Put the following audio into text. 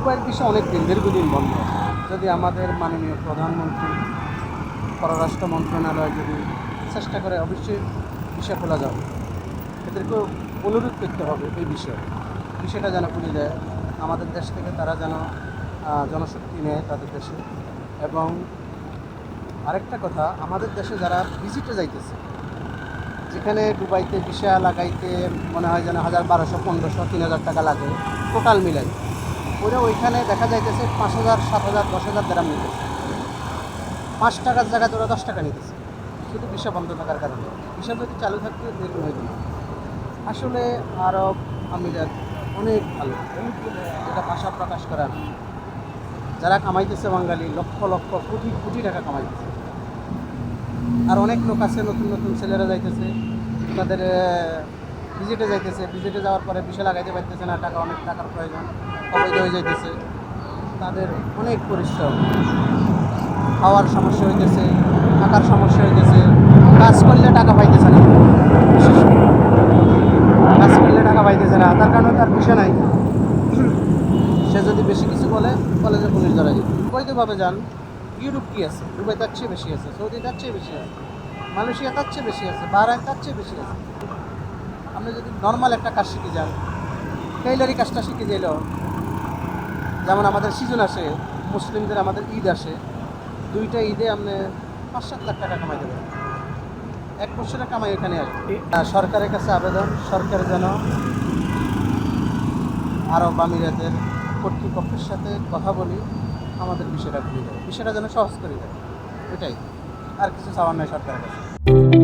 উপায়ের বিষয় অনেক দিন দীর্ঘদিন বন্ধ। যদি আমাদের মাননীয় প্রধানমন্ত্রী, পররাষ্ট্র মন্ত্রণালয় যদি চেষ্টা করে, অবশ্যই বিষয় খোলা যাবে। এদেরকেও অনুরোধ করতে হবে এই বিষয়ে। বিষয়টা যেন খুলে দেয় আমাদের দেশ থেকে তারা যেন জনশক্তি নেয় তাদের দেশে। এবং আরেকটা কথা, আমাদের দেশে যারা ভিজিটে যাইতেছে, যেখানে দুবাইতে ভিসা লাগাইতে মনে হয় যেন হাজার বারোশো, পনেরোশো, তিন হাজার টাকা লাগে, টোটাল মিলাই। ওরা ওইখানে দেখা যাইতেছে পাঁচ হাজার, সাত হাজার, দশ হাজার দেরাম নিতেছে। পাঁচ টাকার জায়গায় ওরা দশ টাকা নিতেছে। শুধু ভিসা বন্ধ থাকার কারণে। ভিসা যদি চালু থাকতে এরকম হইত না। আসলে আরব, আমিরাত অনেক ভালো। যেটা ভাষা প্রকাশ করা না। যারা কামাইতেছে বাঙালি, লক্ষ লক্ষ, কোটি কোটি টাকা কামাইতেছে। আর অনেক লোক আছে, নতুন নতুন ছেলেরা যাইতেছে। তাদের ভিজিটে যাইতেছে, ভিজিটে যাওয়ার পরে বিষয় লাগাইতে পারতেছে না, টাকা অনেক টাকার প্রয়োজন, অবৈধ হয়ে যাইতেছে। তাদের অনেক পরিশ্রম। খাওয়ার সমস্যা হইতেছে, থাকার সমস্যা হইতেছে, কাজ করলে টাকা পাইতেছে না। কাজ করলে টাকা পাইতেছে না, তার কারণে তার বিষয় নাই। সে যদি বেশি কিছু বলে কলেজে পুলিশ ধরা যাবে বৈধভাবে যান, ইউরোপ কি আছে? দুবাই তার চেয়ে বেশি আছে, সৌদি তার চেয়ে বেশি আছে, মালয়েশিয়া তার চেয়ে বেশি আছে, বাহরাইন তার চেয়ে বেশি আছে। আপনি যদি নর্মাল একটা কাজ শিখে যান টেইলারি কাজটা শিখে গেল যেমন আমাদের সিজন আসে, মুসলিমদের আমাদের ঈদ আসে, দুইটা ঈদে আপনি পাঁচ সাত লাখ টাকা কামাই দেবেন। এক বছরের কামাই এখানে আসবে। সরকারের কাছে আবেদন, সরকার যেন আরব আমিরাতের কর্তৃপক্ষের সাথে কথা বলি, আমাদের বিষয়টা খুলে দেয় বিষয়টা যেন সহজ করে দেয়। এটাই। আর কিছু চাওয়ার নাই সরকারের কাছে।